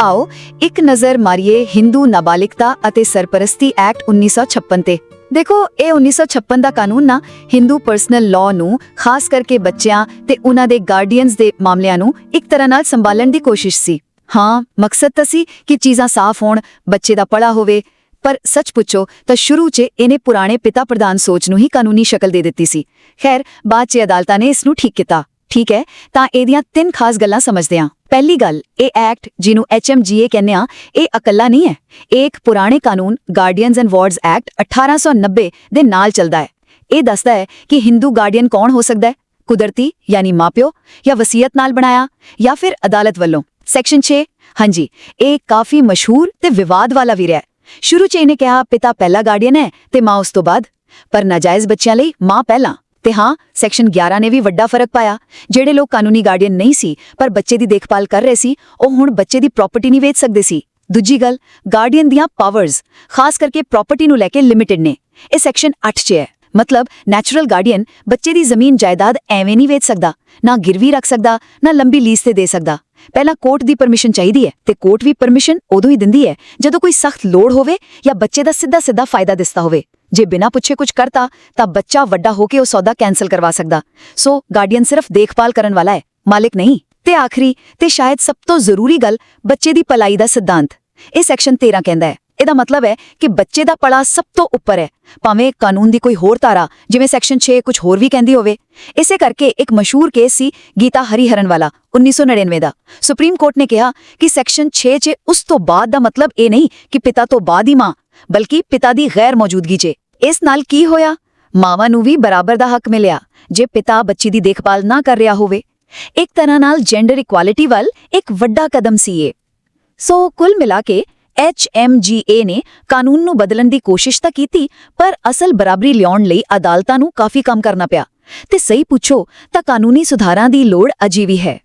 ਆਓ ਇੱਕ ਨਜ਼ਰ ਮਾਰੀਏ ਹਿੰਦੂ ਨਾਬਾਲਿਗਤਾ ਅਤੇ ਸਰਪਰਸਤੀ ਐਕਟ 1956 ਤੇ। ਦੇਖੋ, ਇਹ 1956 ਦਾ ਕਾਨੂੰਨ ਨਾ ਹਿੰਦੂ ਪਰਸਨਲ ਲਾਅ ਨੂੰ ਖਾਸ ਕਰਕੇ ਬੱਚਿਆਂ ਤੇ ਉਹਨਾਂ ਦੇ ਗਾਰਡੀਅਨਸ ਦੇ ਮਾਮਲਿਆਂ ਨੂੰ ਇੱਕ ਤਰ੍ਹਾਂ ਨਾਲ ਸੰਭਾਲਣ ਦੀ ਕੋਸ਼ਿਸ਼ ਸੀ। ਹਾਂ, ਮਕਸਦ ਤਾਂ ਸੀ ਕਿ ਚੀਜ਼ਾਂ ਸਾਫ਼ ਹੋਣ, ਬੱਚੇ ਦਾ ਪੜਾ ਹੋਵੇ, ਪਰ ਸੱਚ ਪੁੱਛੋ ਤਾਂ ਸ਼ੁਰੂ 'ਚ ਇਹਨੇ ਪੁਰਾਣੇ ਪਿਤਾ ਪ੍ਰਧਾਨ ਸੋਚ ਨੂੰ ਹੀ ਕਾਨੂੰਨੀ ਸ਼ਕਲ ਦੇ ਦਿੱਤੀ ਸੀ। ਖੈਰ, ਬਾਅਦ 'ਚ ਅਦਾਲਤਾਂ ਨੇ ਇਸ ਨੂੰ ਠੀਕ ਕੀਤਾ। ਠੀਕ ਹੈ? ਤਾਂ ਇਹਦੀਆਂ ਤਿੰਨ ਖਾਸ ਗੱਲਾਂ ਸਮਝਦੇ ਹਾਂ। ਪਹਿਲੀ ਗੱਲ, ਇਹ ਐਕਟ ਜਿਹਨੂੰ ਐਚਐਮਜੀਏ ਕਹਿੰਦੇ ਆ ਇਹ ਇਕੱਲਾ ਨਹੀਂ ਹੈ। ਇਹ ਇੱਕ ਪੁਰਾਣੇ ਕਾਨੂੰਨ ਗਾਰਡੀਅਨਸ ਐਂਡ ਵਾਰਡਸ ਐਕਟ 1890 ਦੇ ਨਾਲ ਚੱਲਦਾ ਹੈ। ਇਹ ਦੱਸਦਾ ਹੈ ਕਿ ਹਿੰਦੂ ਗਾਰਡੀਅਨ ਕੌਣ ਹੋ ਸਕਦਾ ਹੈ? ਕੁਦਰਤੀ, ਯਾਨੀ ਮਾਪਿਓ, ਜਾਂ ਵਸੀਅਤ ਨਾਲ ਬਣਾਇਆ, ਜਾਂ ਫਿਰ ਅਦਾਲਤ ਵੱਲੋਂ? ਸੈਕਸ਼ਨ 6 ਹਾਂਜੀ, ਇਹ ਕਾਫੀ ਮਸ਼ਹੂਰ ਤੇ ਵਿਵਾਦ ਵਾਲਾ ਵੀ ਰਿਹਾ ਸ਼ੁਰੂ 'ਚ ਇਹਨੇ ਕਿਹਾ, ਪਿਤਾ ਪਹਿਲਾ ਗਾਰਡੀਅਨ ਹੈ ਤੇ ਮਾਂ ਉਸ ਤੋਂ ਬਾਅਦ। ਪਰ ਨਾਜਾਇਜ਼ ਬੱਚਿਆਂ ਲਈ ਮਾਂ ਪਹਿਲਾਂ। ਤੇ ਹਾਂ ਸੈਕਸ਼ਨ 11 ਨੇ ਵੀ ਵੱਡਾ ਫ਼ਰਕ ਪਾਇਆ। ਜਿਹੜੇ ਲੋਕ ਕਾਨੂੰਨੀ ਗਾਰਡੀਅਨ ਨਹੀਂ ਸੀ, ਪਰ ਬੱਚੇ ਦੀ ਦੇਖਭਾਲ ਕਰ ਰਹੇ ਸੀ, ਉਹ ਹੁਣ ਬੱਚੇ ਦੀ ਪ੍ਰਾਪਰਟੀ ਨਹੀਂ ਵੇਚ ਸਕਦੇ ਸੀ। ਦੂਜੀ ਗੱਲ ਗਾਰਡੀਅਨ ਦੀਆਂ ਪਾਵਰਸ ਖਾਸ ਕਰਕੇ ਪ੍ਰਾਪਰਟੀ ਨੂੰ ਲੈ ਕੇ ਲਿਮਿਟਿਡ ਨੇ। ਇਹ ਸੈਕਸ਼ਨ 8 'ਚ ਹੈ। ਮਤਲਬ ਨੈਚੁਰਲ ਗਾਰਡੀਅਨ ਬੱਚੇ ਦੀ ਜ਼ਮੀਨ ਜਾਇਦਾਦ ਐਵੇਂ ਨਹੀਂ ਵੇਚ ਸਕਦਾ। ਨਾ ਗਿਰਵੀ ਰੱਖ ਸਕਦਾ, ਨਾ ਲੰਬੀ ਲੀਜ਼ ਤੇ ਦੇ ਸਕਦਾ। ਪਹਿਲਾਂ ਕੋਰਟ ਦੀ ਪਰਮਿਸ਼ਨ ਚਾਹੀਦੀ ਹੈ ਤੇ ਕੋਰਟ ਵੀ ਪਰਮਿਸ਼ਨ ਉਦੋਂ ਹੀ ਦਿੰਦੀ ਹੈ ਜਦੋਂ ਕੋਈ ਸਖਤ ਲੋੜ ਹੋਵੇ ਜਾਂ ਬੱਚੇ ਦਾ ਸਿੱਧਾ ਸਿੱਧਾ ਫਾਇਦਾ ਦਿਸਦਾ ਹੋਵੇ। ਜੇ ਬਿਨਾਂ ਪੁੱਛੇ ਕੁਝ ਕਰਤਾ, ਤਾਂ ਬੱਚਾ ਵੱਡਾ ਹੋ ਕੇ ਉਹ ਸੌਦਾ ਕੈਨਸਲ ਕਰਵਾ ਸਕਦਾ। ਸੋ ਗਾਰਡੀਅਨ ਸਿਰਫ ਦੇਖਭਾਲ ਕਰਨ ਵਾਲਾ ਹੈ, ਮਾਲਿਕ ਨਹੀਂ। ਤੇ ਆਖਰੀ, ਤੇ ਸ਼ਾਇਦ ਸਭ ਤੋਂ ਜ਼ਰੂਰੀ ਗੱਲ, ਬੱਚੇ ਦੀ ਭਲਾਈ ਦਾ ਸਿਧਾਂਤ। ਇਹ ਸੈਕਸ਼ਨ 13 ਕਹਿੰਦਾ ਹੈ। ਇਹਦਾ ਮਤਲਬ ਹੈ ਕਿ ਬੱਚੇ ਦਾ ਪੜਾ ਸਭ ਤੋਂ ਉੱਪਰ ਹੈ। ਭਾਵੇਂ ਕਾਨੂੰਨ ਦੀ ਕੋਈ ਹੋਰ ਧਾਰਾ, ਜਿਵੇਂ ਸੈਕਸ਼ਨ 6 ਕੁਝ ਹੋਰ ਵੀ ਕਹਿੰਦੀ ਹੋਵੇ। ਇਸੇ ਕਰਕੇ ਇੱਕ ਮਸ਼ਹੂਰ ਕੇਸ ਸੀ ਗੀਤਾ ਹਰੀਹਰਨ ਵਾਲਾ 1999 ਦਾ। ਸੁਪਰੀਮ ਕੋਰਟ ਨੇ ਕਿਹਾ ਕਿ ਸੈਕਸ਼ਨ 6 'ਚ ਉਸ ਤੋਂ ਬਾਅਦ ਦਾ ਮਤਲਬ ਇਹ ਨਹੀਂ ਕਿ ਪਿਤਾ ਤੋਂ ਬਾਅਦ ਹੀ ਮਾਂ, ਬਲਕਿ ਪਿਤਾ ਦੀ ਗੈਰ ਮੌਜੂਦਗੀ 'ਚ ਇਸ ਨਾਲ ਕੀ ਹੋਇਆ? ਮਾਵਾਂ ਨੂੰ ਵੀ ਬਰਾਬਰ ਦਾ ਹੱਕ ਮਿਲਿਆ, ਜੇ ਪਿਤਾ ਬੱਚੀ ਦੀ ਦੇਖਭਾਲ ਨਾ ਕਰ ਰਿਹਾ ਹੋਵੇ। ਇੱਕ ਤਰ੍ਹਾਂ ਨਾਲ ਜੈਂਡਰ ਇਕੁਐਲਿਟੀ ਵੱਲ ਇੱਕ ਵੱਡਾ ਕਦਮ ਸੀ ਇਹ। ਸੋ ਕੁੱਲ ਮਿਲਾ ਕੇ HMGA ਨੇ ਕਾਨੂੰਨ ਨੂੰ ਬਦਲਣ ਦੀ ਕੋਸ਼ਿਸ਼ ਤਾਂ ਕੀਤੀ, ਪਰ ਅਸਲ ਬਰਾਬਰੀ ਲਿਆਉਣ ਲਈ ਅਦਾਲਤਾਂ ਨੂੰ ਕਾਫੀ ਕੰਮ ਕਰਨਾ ਪਿਆ। ਤੇ ਸਹੀ ਪੁੱਛੋ ਤਾਂ ਕਾਨੂੰਨੀ ਸੁਧਾਰਾਂ ਦੀ ਲੋੜ ਅਜੇ ਵੀ ਹੈ।